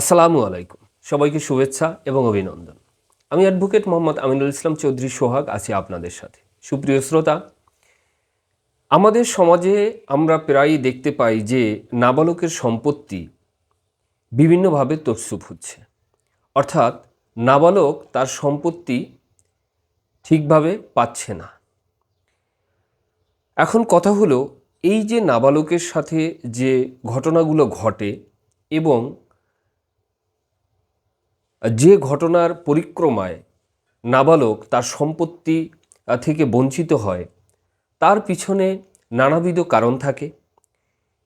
আসসালামু আলাইকুম। সবাইকে শুভেচ্ছা এবং অভিনন্দন। আমি অ্যাডভোকেট মোহাম্মদ আমিনুল ইসলাম চৌধুরী সোহাগ, আছি আপনাদের সাথে। সুপ্রিয় শ্রোতা, আমাদের সমাজে আমরা প্রায়ই দেখতে পাই যে নাবালকের সম্পত্তি বিভিন্নভাবে তরসুপ হচ্ছে। অর্থাৎ নাবালক তার সম্পত্তি ঠিকভাবে পাচ্ছে না। এখন কথা হলো, এই যে নাবালকের সাথে যে ঘটনাগুলো ঘটে এবং যে ঘটনার পরিক্রমায় নাবালক তার সম্পত্তি থেকে বঞ্চিত হয়, তার পিছনে নানাবিধ কারণ থাকে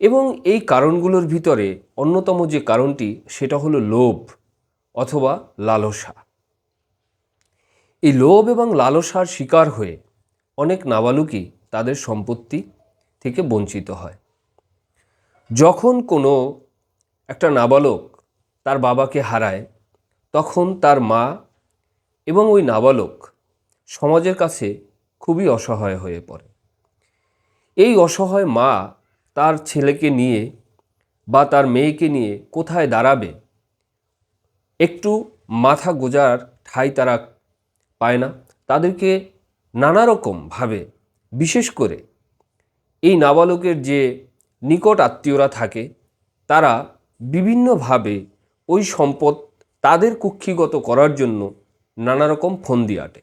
এবং এই কারণগুলোর ভিতরে অন্যতম যে কারণটি, সেটা হলো লোভ অথবা লালসা। এই লোভ এবং লালসার শিকার হয়ে অনেক নাবালকই তাদের সম্পত্তি থেকে বঞ্চিত হয়। যখন কোনো একটা নাবালক তার বাবাকে হারায় তখন তার মা এবং ওই নাবালক সমাজের কাছে খুবই অসহায় হয়ে পড়ে। এই অসহায় মা তার ছেলেকে নিয়ে বা তার মেয়েকে নিয়ে কোথায় দাঁড়াবে, একটু মাথা গোজার ঠাই তারা পায় না। তাদেরকে নানা রকমভাবে বিশেষ করে এই নাবালকের যে নিকট আত্মীয়রা থাকে, তারা বিভিন্নভাবে ওই সম্পদ তাদের কুক্ষিগত করার জন্য নানা রকম ফন্দি আটে।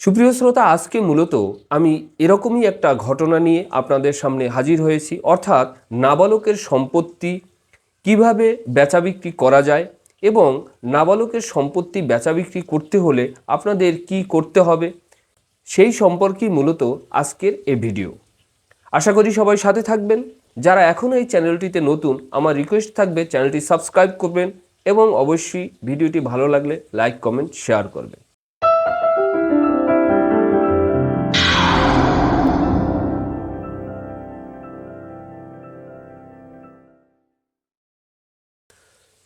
সুপ্রিয় শ্রোতা, আজকে মূলত আমি এরকমই একটা ঘটনা নিয়ে আপনাদের সামনে হাজির হয়েছি। অর্থাৎ নাবালকের সম্পত্তি কীভাবে বেচা বিক্রি করা যায় এবং নাবালকের সম্পত্তি বেচা বিক্রি করতে হলে আপনাদের কি করতে হবে, সেই সম্পর্কেই মূলত আজকের এ ভিডিও। আশা করি সবাই সাথে থাকবেন। যারা এখনও এই চ্যানেলটিতে নতুন, আমার রিকোয়েস্ট থাকবে চ্যানেলটি সাবস্ক্রাইব করবেন। এবং অবশ্যই ভিডিওটি ভালো লাগলে লাইক, কমেন্ট, শেয়ার করবেন।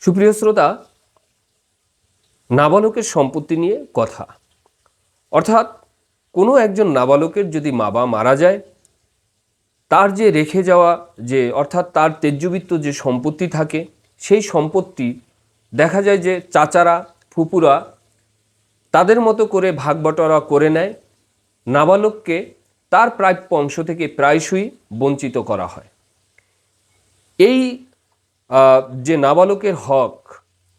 সুপ্রিয় শ্রোতা, নাবালকের সম্পত্তি নিয়ে কথা। অর্থাৎ কোনো একজন নাবালকের যদি মা বা মারা যায়, তার যে রেখে যাওয়া যে, অর্থাৎ তার তেজ্যবিত্ত যে সম্পত্তি থাকে, সেই সম্পত্তি দেখা যায় যে চাচারা ফুপুরা তাদের মতো করে ভাগ বটরা করে নেয়। নাবালককে তার প্রাপ্য অংশ থেকে প্রায়শই বঞ্চিত করা হয়। এই যে নাবালকের হক,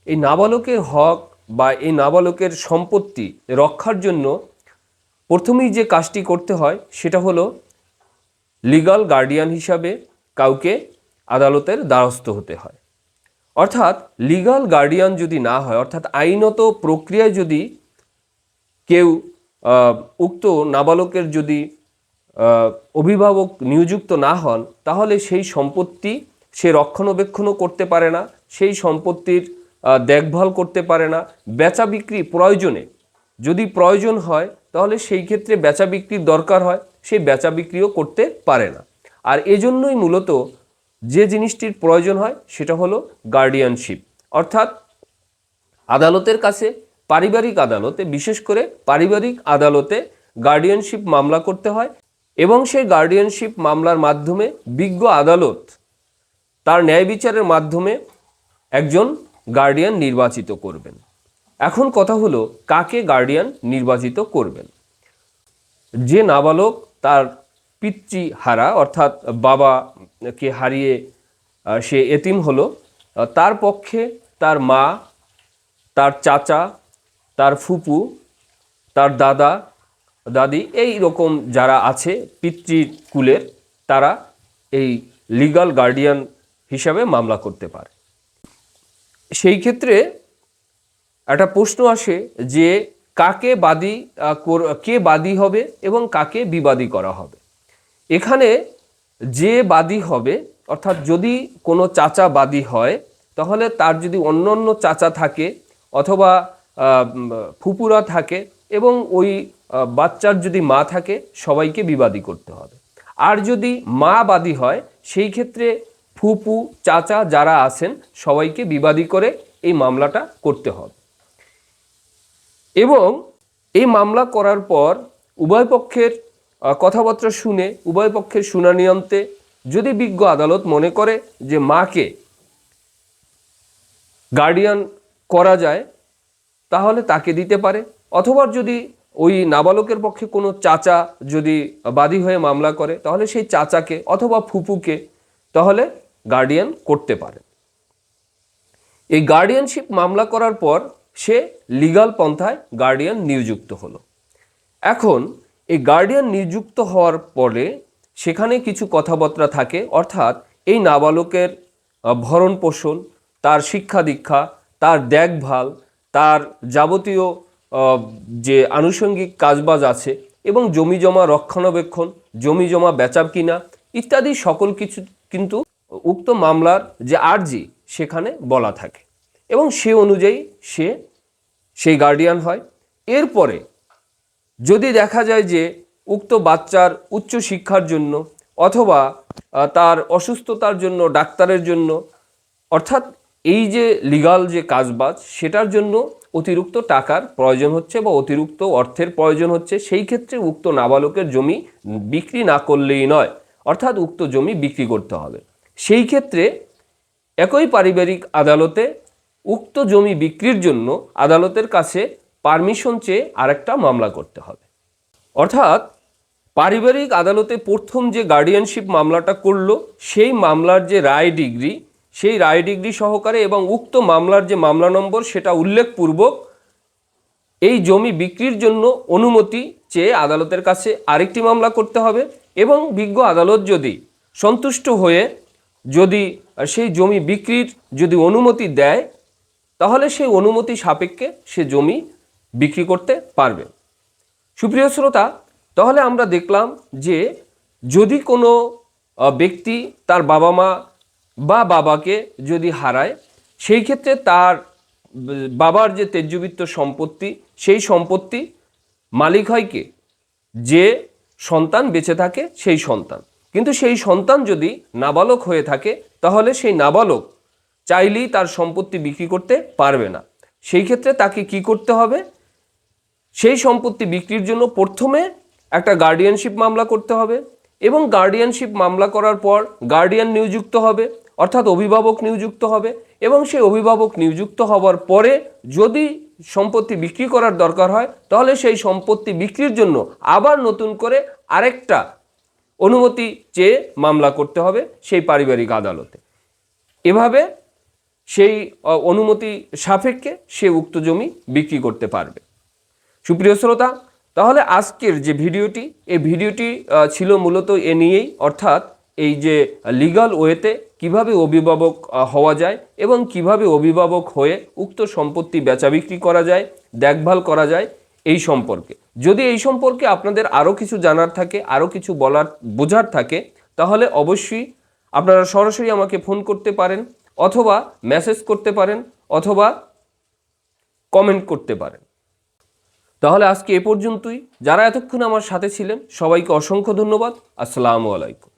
এই নাবালকের হক বা এই নাবালকের সম্পত্তি রক্ষার জন্য প্রথমেই যে কাজটি করতে হয় সেটা হলো লিগাল গার্ডিয়ান হিসাবে কাউকে আদালতের দ্বারস্থ হতে হয়। অর্থাৎ লিগাল গার্ডিয়ান যদি না হয়, অর্থাৎ আইনত প্রক্রিয়ায় যদি কেউ উক্ত নাবালকের যদি অভিভাবক নিয়োযুক্ত না হন, তাহলে সেই সম্পত্তি সে রক্ষণাবেক্ষণও করতে পারে না, সেই সম্পত্তির দেখভাল করতে পারে না, বেচা বিক্রি প্রয়োজনে যদি প্রয়োজন হয়, তাহলে সেই ক্ষেত্রে বেচা বিক্রির দরকার হয় সেই বেচা বিক্রিও করতে পারে না। আর এজন্যই মূলত যে জিনিসটির প্রয়োজন হয় সেটা হলো গার্ডিয়ানশিপ অর্থাৎ আদালতের কাছে পারিবারিক আদালতে, বিশেষ করে পারিবারিক আদালতে গার্ডিয়ানশিপ মামলা করতে হয় এবং সেই গার্ডিয়ানশিপ মামলার মাধ্যমে বিজ্ঞ আদালত তার ন্যায় বিচারের মাধ্যমে একজন গার্ডিয়ান নির্বাচিত করবেন। এখন কথা হলো কাকে গার্ডিয়ান নির্বাচিত করবেন? যে নাবালক তার পিতৃ হারা অর্থাৎ বাবাকে হারিয়ে সে এতিম হলো। তার পক্ষে তার মা, তার চাচা, তার ফুপু, তার দাদা, দাদি, এই রকম যারা আছে পিতৃকুলের, তারা এই লিগাল গার্ডিয়ান হিসাবে মামলা করতে পারে। সেই ক্ষেত্রে একটা প্রশ্ন আসে যে কাকে বাদী কে বাদী হবে এবং কাকে বিবাদী করা হবে। এখানে যে বাদী হবে, অর্থাৎ যদি কোনো চাচা বাদী হয়, তাহলে তার যদি অন্য অন্য চাচা থাকে অথবা ফুপুরা থাকে এবং ওই বাচ্চার যদি মা থাকে, সবাইকে বিবাদী করতে হবে। আর যদি মা বাদী হয়, সেই ক্ষেত্রে ফুপু, চাচা যারা আছেন, সবাইকে বিবাদী করে এই মামলাটা করতে হবে। এবং এই মামলা করার পর উভয় পক্ষের কথাবার্তা শুনে উভয় পক্ষের শুনানি আনতে যদি বিজ্ঞ আদালত মনে করে যে মাকে গার্ডিয়ান করা যায়, তাহলে তাকে দিতে পারে। অথবা যদি ওই নাবালকের পক্ষে কোনো চাচা যদি বাদী হয়ে মামলা করে, তাহলে সেই চাচাকে অথবা ফুপুকে তাহলে গার্ডিয়ান করতে পারে। এই গার্ডিয়ানশিপ মামলা করার পর সে লিগাল পন্থায় গার্ডিয়ান নিযুক্ত হলো। এখন এই গার্ডিয়ান নিযুক্ত হওয়ার পরে সেখানে কিছু কথাবার্তা থাকে, অর্থাৎ এই নাবালকের ভরণ পোষণ, তার শিক্ষা দীক্ষা, তার দেখভাল, তার যাবতীয় যে আনুষঙ্গিক কাজবাজ আছে এবং জমি জমা রক্ষণাবেক্ষণ, জমি জমা বেচা কিনা ইত্যাদি সকল কিছু কিন্তু উক্ত মামলার যে আর্জি সেখানে বলা থাকে। এবং সে অনুযায়ী সে, সেই গার্ডিয়ান হয়। এরপরে যদি দেখা যায় যে উক্ত বাচ্চার উচ্চ শিক্ষার জন্য অথবা তার অসুস্থতার জন্য, ডাক্তারের জন্য, অর্থাৎ এই যে লিগাল যে কাজবাজ, সেটার জন্য অতিরিক্ত টাকার প্রয়োজন হচ্ছে বা অতিরিক্ত অর্থের প্রয়োজন হচ্ছে, সেই ক্ষেত্রে উক্ত নাবালকের জমি বিক্রি না করলেই নয়। অর্থাৎ উক্ত জমি বিক্রি করতে হবে। সেই ক্ষেত্রে একই পারিবারিক আদালতে উক্ত জমি বিক্রির জন্য আদালতের কাছে পারমিশন চেয়ে আরেকটা মামলা করতে হবে। অর্থাৎ পারিবারিক আদালতে প্রথম যে গার্ডিয়ানশিপ মামলাটা করল, সেই মামলার যে রায় ডিগ্রি, সেই রায় ডিগ্রি সহকারে এবং উক্ত মামলার যে মামলা নম্বর, সেটা উল্লেখপূর্বক এই জমি বিক্রির জন্য অনুমতি চেয়ে আদালতের কাছে আরেকটি মামলা করতে হবে এবং বিজ্ঞ আদালত যদি সন্তুষ্ট হয়ে যদি সেই জমি বিক্রির যদি অনুমতি দেয়, তাহলে সেই অনুমতি সাপেক্ষে সে জমি বিক্রি করতে পারবে। সুপ্রিয় শ্রোতা, তাহলে আমরা দেখলাম যে যদি কোনো ব্যক্তি তার বাবা মা বা বাবাকে যদি হারায়, সেই ক্ষেত্রে তার বাবার যে তেজ্যবিত্ত সম্পত্তি, সেই সম্পত্তি মালিক হয় কে? যে সন্তান বেঁচে থাকে, সেই সন্তান। কিন্তু সেই সন্তান যদি নাবালক হয়ে থাকে, তাহলে সেই নাবালক চাইলেই তার সম্পত্তি বিক্রি করতে পারবে না। সেই ক্ষেত্রে তাকে কি করতে হবে? সেই সম্পত্তি বিক্রির জন্য প্রথমে একটা গার্ডিয়ানশিপ মামলা করতে হবে এবং গার্ডিয়ানশিপ মামলা করার পর গার্ডিয়ান নিযুক্ত হবে, অর্থাৎ অভিভাবক নিযুক্ত হবে এবং সেই অভিভাবক নিযুক্ত হওয়ার পরে যদি সম্পত্তি বিক্রি করার দরকার হয়, তাহলে সেই সম্পত্তি বিক্রির জন্য আবার নতুন করে আরেকটা অনুমতি চেয়ে মামলা করতে হবে সেই পারিবারিক আদালতে। এভাবে সেই অনুমতি সাপেক্ষে সে উক্ত জমি বিক্রি করতে পারবে। সুপ্রিয় শ্রোতা, তাহলে আজকের যে ভিডিওটি, এই ভিডিওটি ছিল মূলত এ নিয়েই, অর্থাৎ এই যে লিগাল ওয়েতে কীভাবে অভিভাবক হওয়া যায় এবং কীভাবে অভিভাবক হয়ে উক্ত সম্পত্তি বেচা বিক্রি করা যায়, দেখভাল করা যায়, এই সম্পর্কে। যদি এই সম্পর্কে আপনাদের আরও কিছু জানার থাকে, আরও কিছু বলার, বোঝার থাকে, তাহলে অবশ্যই আপনারা সরাসরি আমাকে ফোন করতে পারেন, অথবা মেসেজ করতে পারেন, অথবা কমেন্ট করতে পারেন। তাহলে আজকে এ পর্যন্তই। যারা এতক্ষণ আমার সাথে ছিলেন সবাইকে অসংখ্য ধন্যবাদ। আসসালামু আলাইকুম।